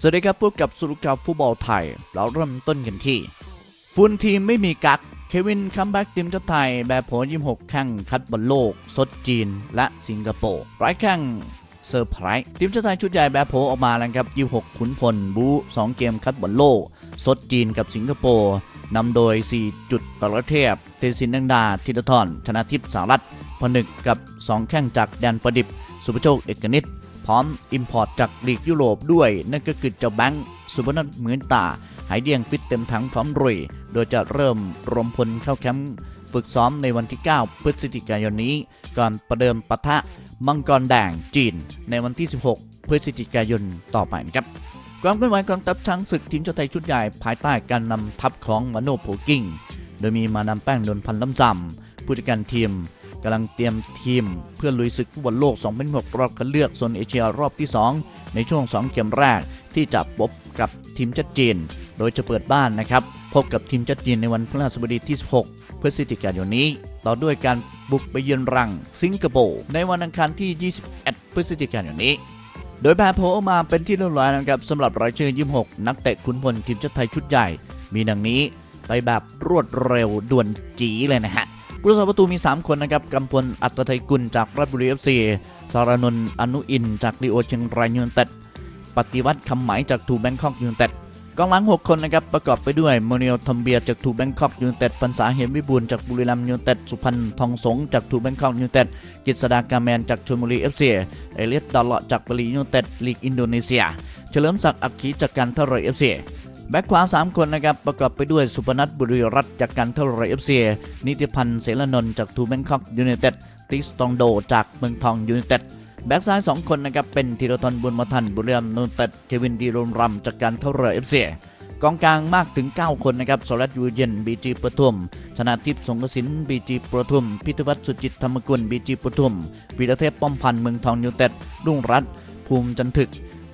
สวัสดีครับพบกับสุรุกับฟุตบอลไทย เราเริ่มต้นกันที่ ฟุนทีมไม่มีกักเควินคัมแบ็กทีมชาติไทย แบบโผ26แข่งคัดบอลโลก สดจีนและสิงคโปร์ไร้แข่งเซอร์ไพรส์ทีมชาติไทยชุดใหญ่แบบโผออกมาแล้วครับ 26 ขุนพลบู 2 เกมคัดบอลโลก สดจีนกับสิงคโปร์นำโดย 4 จุดประเทศเทสินดังดาธิตทรชนะทิพย์สารัตน์ผนึกกับ 2 แข่งจากแดนประดิบ สุภโชคเอกนิต พร้อมอิมพอร์ตจากลีกยุโรปด้วย นั่นก็คือเจ้าแบงค์สุพนัทเหมือนตา หายเดียงฟิตเต็มทั้งพร้อมรุย โดยจะเริ่มรวมพลเข้าแคมป์ฝึกซ้อมในวันที่ 9 พฤศจิกายนนี้ ก่อนประเดิมปะทะมังกรแดงจีน ในวันที่ 16 พฤศจิกายนต่อไปครับความเคลื่อนไหวกองทัพช้างศึกทีมชาติไทยชุดใหญ่ภายใต้การนำทัพของมโนโพกิ้ง โดยมีมานำแป้งนนพันล้ำซำผู้จัดการทีม กำลังเตรียมทีมเพื่อลุยศึกฟุตบอลโลก 2006 รอบคัดเลือกโซนเอเชียรอบที่ 2 ในช่วง 2 เกมแรกที่จะพบกับทีมชาติจีน โดยจะเปิดบ้านนะครับ พบกับทีมชาติจีนในวันพฤหัสบดีที่ 16 พฤศจิกายนนี้ ต่อด้วยการบุกไปเยือนรังสิงคโปร์ในวันอังคารที่ 21 พฤศจิกายนนี้ โดยแพรโพลออกมาเป็นที่เรียบร้อยนะครับสำหรับรายชื่อ 26 นักเตะขุนพลทีมชาติไทยชุดใหญ่ มีดังนี้ไปแบบรวดเร็วด่วนจีเลยนะฮะ ผู้รักษาประตูมี 3 คนนะครับกำพลอัตไทยกุลจากราชบุรีเอฟซีสารนนท์อนุอิน จากลีโอเชียงรายยูไนเต็ดปฏิวัติคำหมายจากทูแบงคอกยูไนเต็ดกองหลัง 6 คนนะครับประกอบไปด้วยโมเนลทอมเบียจากทูแบงคอกยูไนเต็ดปัญษาเหมวิบูลจากบุรีรัมย์ยูไนเต็ดสุพรรณทองสงจากทูแบงคอกยูไนเต็ดกฤษดากาแมนจากชลบุรีเอฟซีเอเลียสดอลเลาะจากบาลียูไนเต็ดลีกอินโดนีเซีย เฉลิมศักดิ์อักขีจากการท่าเรือเอฟซี แบ็คขวา 3 คนนะครับ ประกอบไปด้วยสุพนัทบุรีรัตน์จากการท่าเรอเอฟซีนิติพันธ์เสรนนท์จากทูแบงคอกยูไนเต็ดติสตองโดจากเมืองทองยูไนเต็ดแบ็คซ้าย 2 คนนะครับ เป็นธีรทรบุญมาทันบุรีรัมย์ยูเต็ดเควินดีโรมรัมจากการท่าเรอเอฟซีกองกลางมากถึง 9 คนนะครับสรัตยูเย็นบีจีปทุม ชนะทิพย์สงกสินบีจีปทุม พิทวัฒน์สุจิตธรรมกุลบีจีปทุมวีรเทพป้อมพันธ์เมืองทองยูไนเต็ดรุ่งรัตน์ภูมิจันทึก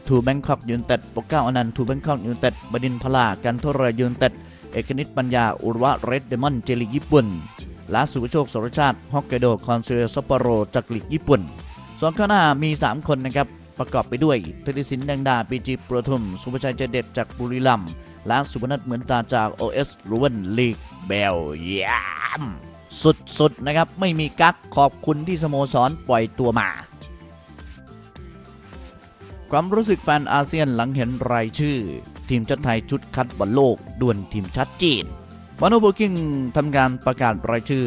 ทูแบงคอกยูนเต็ดปกเก้าอนันต์ทูแบงคอกยูนเต็ดบดินทร์พลากันทรายยูนเต็ดเอกนิตปัญญา อุรวะเรดเดมอนเจลีกญี่ปุ่นและสุภโชคสรชาติฮอกไกโดคอนเซซัปโปโรจากลีกญี่ปุ่นส่วนข้างหน้ามี 3 คนนะครับ ประกอบไปด้วยธนิสินแดงดาปีจีประทุม สุภชัยเจเด็ดจากบุรีรัมย์และสุพนัทเหมือนตาจาก OS รูเวนลีกเบลเยียมสุดๆนะครับ ไม่มีกักขอบคุณที่สโมสรปล่อยตัวมา ความรู้สึกแฟนอาเซียนหลังเห็นรายชื่อ ทีมชาติไทยชุดคัดบอลโลกด่วนทีมชาติจีนวานโนโบกิ้งทำการประกาศรายชื่อ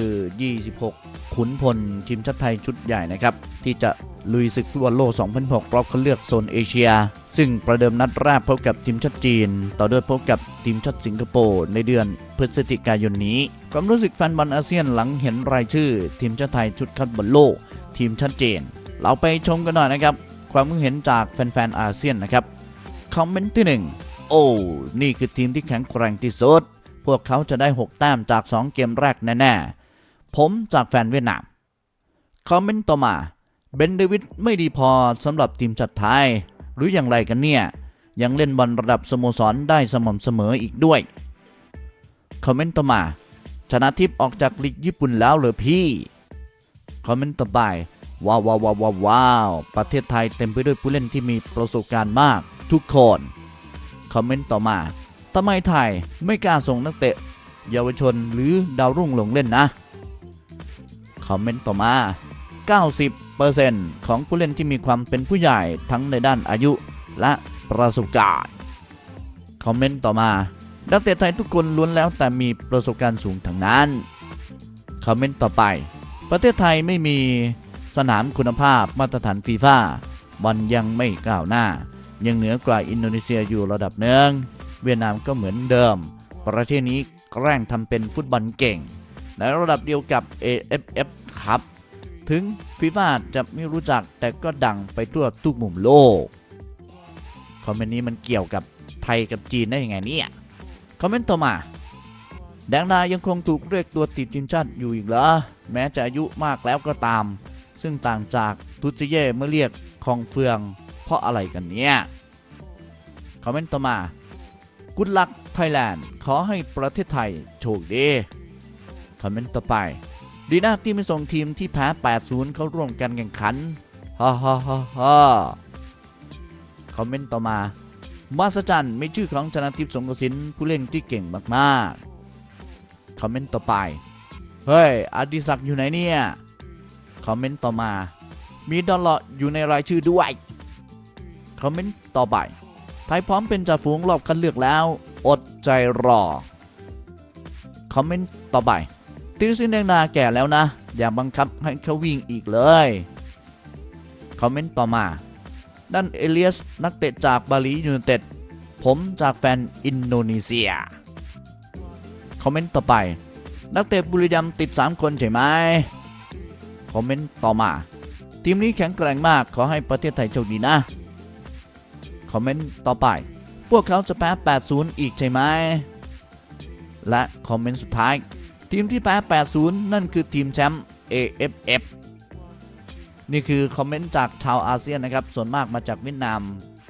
26 ขุนพลทีมชาติไทยชุดใหญ่นะครับ ที่จะลุยศึกฟุตบอลโลก 2006 รอบคัดเลือกโซนเอเชีย ซึ่งประเดิมนัดแรกพบกับทีมชาติจีน ต่อด้วยพบกับทีมชาติสิงคโปร์ในเดือนพฤศจิกายนนี้ ความรู้สึกแฟนบอลอาเซียนหลังเห็นรายชื่อ ทีมชาติไทยชุดคัดบอลโลก ทีมชัดเจนเราไปชมกันหน่อยนะครับ ความคิดเห็นจากแฟนๆอาเซียนนะครับ คอมเมนต์ที่ 1 โอ้ นี่คือทีมที่แข็งแกร่งที่สุด พวกเขาจะได้ 6 แต้มจาก 2 เกมแรกแน่ๆ ผมจากแฟนเวียดนาม คอมเมนต์ต่อมา เบนเดวิดไม่ดีพอสำหรับทีมชาติไทย หรืออย่างไรกันเนี่ย ยังเล่นบอลระดับสโมสรได้สม่ำเสมออีกด้วย คอมเมนต์ต่อมาชนะทิพย์ออกจากลีกญี่ปุ่นแล้วเหรอพี่ คอมเมนต์ต่อไป ว้าวว้าวว้าวว้าววาวประเทศไทยเต็มไปด้วยผู้เล่นที่มีประสบการณ์มาก ทุกคน คอมเมนต์ต่อมาทำไมไทยไม่กล้าส่งนักเตะ เยาวชนหรือดาวรุ่งลงเล่นนะ คอมเมนต์ต่อมา 90%ของผู้เล่นที่มีความเป็นผู้ใหญ่ทั้งในด้านอายุและประสบการณ์ คอมเมนต์ต่อมานักเตะไทยทุกคนล้วนแล้วแต่มีประสบการณ์สูงทั้งนั้น คอมเมนต์ต่อไป ประเทศไทยไม่มี สนามคุณภาพมาตรฐานฟีฟ่าบอลยังไม่ก้าวหน้า ยังเหนือกว่าอินโดนีเซียอยู่ระดับหนึ่งเวียดนามก็เหมือนเดิม ประเทศนี้แกล้งทำเป็นฟุตบอลเก่งในระดับเดียวกับ AFF ครับ ถึงฟีฟ่าจะไม่รู้จักแต่ก็ดังไปทั่วทุกมุมโลก คอมเมนต์นี้มันเกี่ยวกับไทยกับจีนได้ยังไงเนี่ยคอมเมนต์ต่อมา แดงดายังคงถูกเรียกตัวติดทีมชาติอยู่อีกเหรอ แม้จะอายุมากแล้วก็ตาม ซึ่งต่างจากทุจิเย่เมื่อเรียกคองเฟือง เพราะอะไรกันเนี่ย คอมเมนต์ต่อมากุดลักไทยแลนด์ขอให้ประเทศไทยโชคดี คอมเมนต์ต่อไป ดีนะที่ไม่ส่งทีมที่แพ้ 8-0 เข้าร่วมการแข่งขัน ฮ่าฮ่าฮ่าฮ่าคอมเมนต์ต่อมา มาสจันไม่ชื่อของชนะทิพย์สงกสินผู้เล่นที่เก่งมากๆ คอมเมนต์ต่อไป เฮ้ยอดิศักดิ์อยู่ไหนเนี่ย คอมเมนต์ต่อมา มีดอลลาร์อยู่ในรายชื่อด้วย คอมเมนต์ต่อไป ไทยพร้อมเป็นจ่าฝูงรอบคัดเลือกแล้ว อดใจรอ คอมเมนต์ต่อไปตีรสินแดงนาแก่แล้วนะ อย่าบังคับให้เขาวิ่งอีกเลย คอมเมนต์ต่อมา ด้านเอเลียสนักเตะจากบาลียูไนเต็ด ผมจากแฟนอินโดนีเซีย คอมเมนต์ต่อไป นักเตะบุรีรัมติด 3 คนใช่ไหม คอมเมนต์ต่อมา ทีมนี้แข็งแกร่งมากขอให้ประเทศไทยโชคดีนะ คอมเมนต์ต่อไป พวกเขาจะแพ้ 80 อีกใช่ไหม และคอมเมนต์สุดท้าย ทีมที่แพ้ 80 นั่นคือทีมแชมป์ AFF นี่คือคอมเมนต์จากชาวอาเซียนนะครับ ส่วนมากมาจากเวียดนาม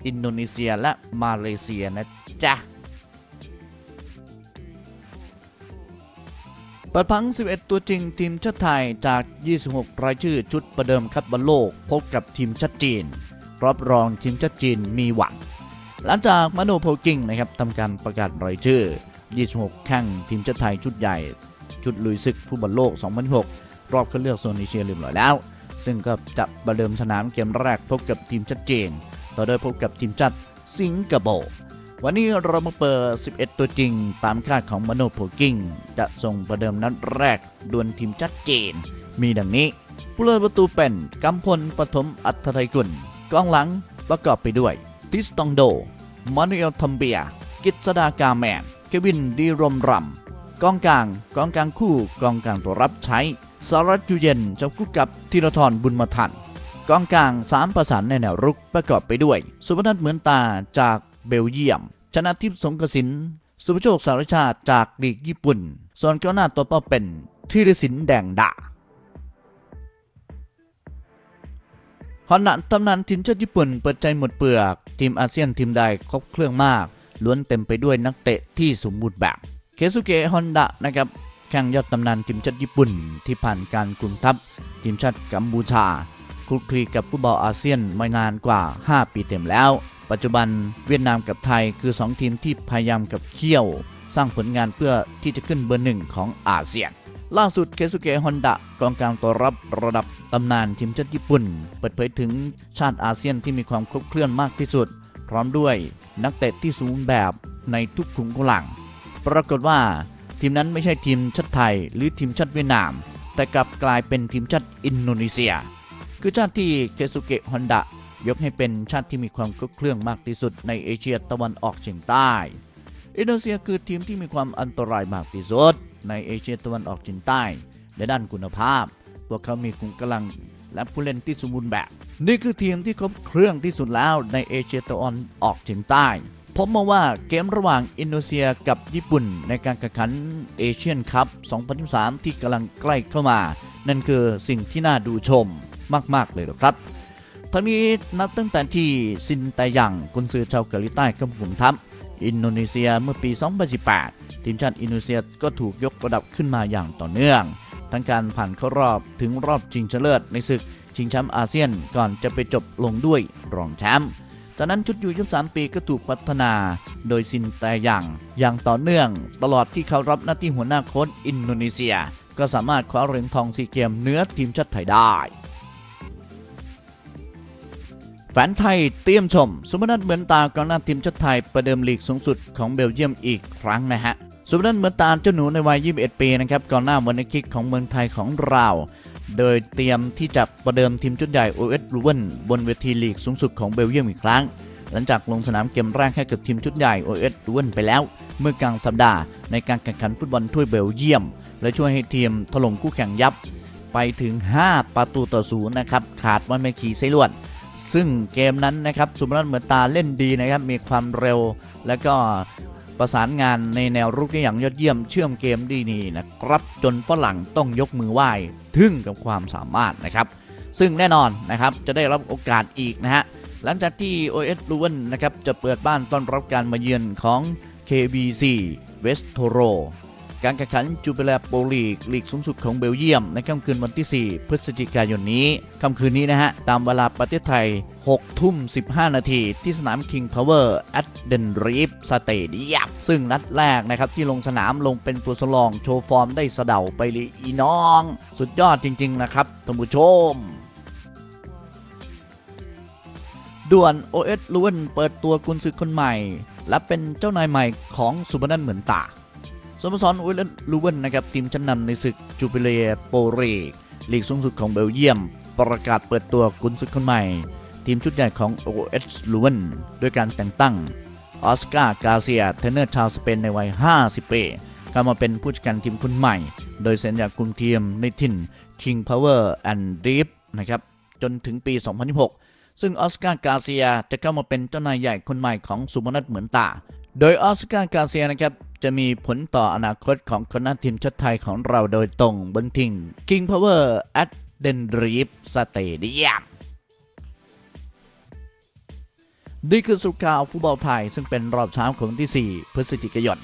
อินโดนีเซียและมาเลเซียนะจ๊ะ ปิดพัง 11 ตัวจริงทีมชาติไทยจาก 26 รายชื่อชุดประเดิมคัดบอลโลก พบกับทีมชาติจีนรับรองทีมชาติจีนมีหวัง หลังจากมาโนโพกิ้งนะครับทำการประกาศรายชื่อ 26 แข่งทีมชาติไทยชุดใหญ่ ชุดลุยศึกฟุตบอลโลก 2016รอบคัดเลือกโซนเอเชียเรียบร้อยแล้ว ซึ่งก็จะประเดิมสนามเกมแรกพบกับทีมชาติจีน ต่อด้วยพบกับทีมชาติสิงคโปร์ วันนี้เรามาเปิด 11 ตัวจริง ตามคาดของมโนโพลกิ้งจะส่งประเดิมนัดแรกดวลทีมชาติจีนมีดังนี้ ผู้เล่นประตูเป็นกำพลปฐมอัธไทยกุลกองหลังประกอบไปด้วย ติสตองโด มานูเอลทอมเบีย กิตสดากาแมน เควินดีรมรัมกองกลางกองกลางคู่กองกลางตัวรับใช้สารัตยูเย็นจะคู่กับธีรทรบุญมาทันกองกลางสามประสานในแนวรุกประกอบไปด้วย สุพนัทเหมือนตาจาก เบลเยียม ชนะทิพย์สงกสิน สุภโชคสารชาติจากลีกญี่ปุ่น ส่วนก้าวหน้าตัวเป้าเป็นธีรศินแดงดาฮอนนัตำนานทีมชาติญี่ปุ่นเปิดใจหมดเปลือก ทีมอาเซียนทีมใดครบเครื่องมาก ล้วนเต็มไปด้วยนักเตะที่สมบูรณ์แบบ เคซุเกะฮอนดะนะครับแข่งยอดตำนานทีมชาติญี่ปุ่น ที่ผ่านการกลุ่มทัพ ทีมชาติกัมพูชาคลุกคลีกับฟุตบอลอาเซียนมานานกว่า 5 ปีเต็มแล้ว ปัจจุบันเวียดนามกับไทยคือ 2 ทีมที่พยายามกับเขี้ยว สร้างผลงานเพื่อที่จะขึ้นเบอร์หนึ่งของอาเซียน ล่าสุดเคซุเกะฮอนดะกองกลางตัวรับระดับตำนานทีมชาติญี่ปุ่น เปิดเผยถึงชาติอาเซียนที่มีความครบเคลื่อนมากที่สุด พร้อมด้วยนักเตะที่สูงแบบในทุกขุมกำลัง ปรากฏว่าทีมนั้นไม่ใช่ทีมชาติไทย หรือทีมชาติเวียดนาม แต่กลับกลายเป็นทีมชาติอินโดนีเซีย คือชาติที่เคซุเกะฮอนดะ ยกให้เป็นชาติที่มีความครบเครื่องมากที่สุดในเอเชียตะวันออกเฉียงใต้ อินโดนีเซียคือทีมที่มีความอันตรายมากที่สุดในเอเชียตะวันออกเฉียงใต้ในด้านคุณภาพ พวกเขามีขุมกำลังและผู้เล่นที่สมบูรณ์แบบ นี่คือทีมที่ครบเครื่องที่สุดแล้วในเอเชียตะวันออกเฉียงใต้ผมมองว่าเกมระหว่างอินโดนีเซียกับญี่ปุ่นในการแข่งขันเอเชียนคัพ 2023 ที่กำลังใกล้เข้ามา นั่นคือสิ่งที่น่าดูชมมาก ๆ เลยหรอครับ ทั้งนี้นับตั้งแต่ที่ซินแตยังกุนซือชาวเกาหลีใต้กำผมทัพอินโดนีเซียเมื่อปี 2018 ทีมชาติอินโดนีเซียก็ถูกยกระดับขึ้นมาอย่างต่อเนื่อง ทั้งการผ่านเข้ารอบถึงรอบชิงชนะเลิศในศึกชิงแชมป์อาเซียนก่อนจะไปจบลงด้วยรองแชมป์จากนั้นชุดยู23 ปีก็ถูกพัฒนา โดยซินแตยังอย่างต่อเนื่อง ตลอดที่เขารับหน้าที่หัวหน้าโค้ชอินโดนีเซีย ก็สามารถคว้าเหรียญทองซีเกมเหนื้อทีมชาติไทยได้ ฟนไทยเตรียมชมสุพนัทเหมือนตากองหน้าทีมชาติไทยประเดิมลีกสูงสุดของเบลเยียมอีกครั้งนะฮะสุพนัทเหมือนตาเจ้าหนูในวัย 21 ปีนะครับกอนหน้าวันคิกของเมืองไทยของเรา โดยเตรียมที่จะประเดิมทีมชุดใหญ่โอเอสรูเวนบนเวทีลีกสูงสุดของเบลเยียมอีกครั้ง หลังจากลงสนามเกมแรกให้กับทีมชุดใหญ่โอเอสรูเวนไปแล้ว เมื่อกลางสัปดาห์ในการแข่งขันฟุตบอลถ้วยเบลเยียม และช่วยให้ทีมถล่มคู่แข่งยับ ไปถึง 5 ประตูต่อศูนย์นะครับขาดวันไม่ขีไซลวด ซึ่งเกมนั้นนะครับสุพนัทเหมือนตาเล่นดีนะครับมีความเร็วและก็ประสานงานในแนวรุกได้อย่างยอดเยี่ยมเชื่อมเกมดีนี่นะครับจนฝรั่งต้องยกมือไหว้ทึ่งกับความสามารถนะครับ ซึ่งแน่นอนนะครับจะได้รับโอกาสอีกนะฮะหลังจากที่ OS l u w e n นะครับจะเปิดบ้านต้อนรับการมาเยือนของ KBC West Toro การแข่งขันจูเปเลโปลีกลีกสูงสุดของเบลเยียม ในค่ำคืนวันที่ 4 พฤศจิกายนนี้ ค่ำคืนนี้นะฮะ ตามเวลาประเทศไทย 6 ทุ่ม 15 นาทีที่สนาม King Power at Den Reef Stadium ซึ่งนัดแรกนะครับ ที่ลงสนามลงเป็นตัวสลองโชว์ฟอร์มได้สะเดาไปเลยอีน้อง สุดยอดจริง ๆ นะครับท่านผู้ชมด่วน OS ล้วนเปิดตัวกุนซือคนใหม่ และเป็นเจ้านายใหม่ของสุพนันเหมือนตา สโมสร OS ลูเวนนะครับทีมชั้นนำในศึกจูบิเลโปเรกลีกสูงสุดของเบลเยียม ประกาศเปิดตัวกุนซือคนใหม่ ทีมชุดใหญ่ของ OS ลูเวนด้วยการแต่งตั้งออสการ์กาเซียเทนเนอร์ชาวสเปนในวัย 50 ปีเข้ามาเป็นผู้จัดการทีมคนใหม่ โดยเซ็นจากกลุ่มทีมในถิ่น King Power and Deep นะครับจนถึงปี 2026ซึ่งออสการ์กาเซียจะเข้ามาเป็นเจ้านายใหญ่คนใหม่ของสุพนัทเหมือนตา โดยออสการ์กาเซียนะครับ จะมีผลต่ออนาคตของคณะทีมชาติไทยของเราโดยตรงบนทิ้ง King Power at Den Reef Stadium นี่คือสุข่าวฟุตบอลไทย ซึ่งเป็นรอบเช้าของที่ 4 พฤศจิกายน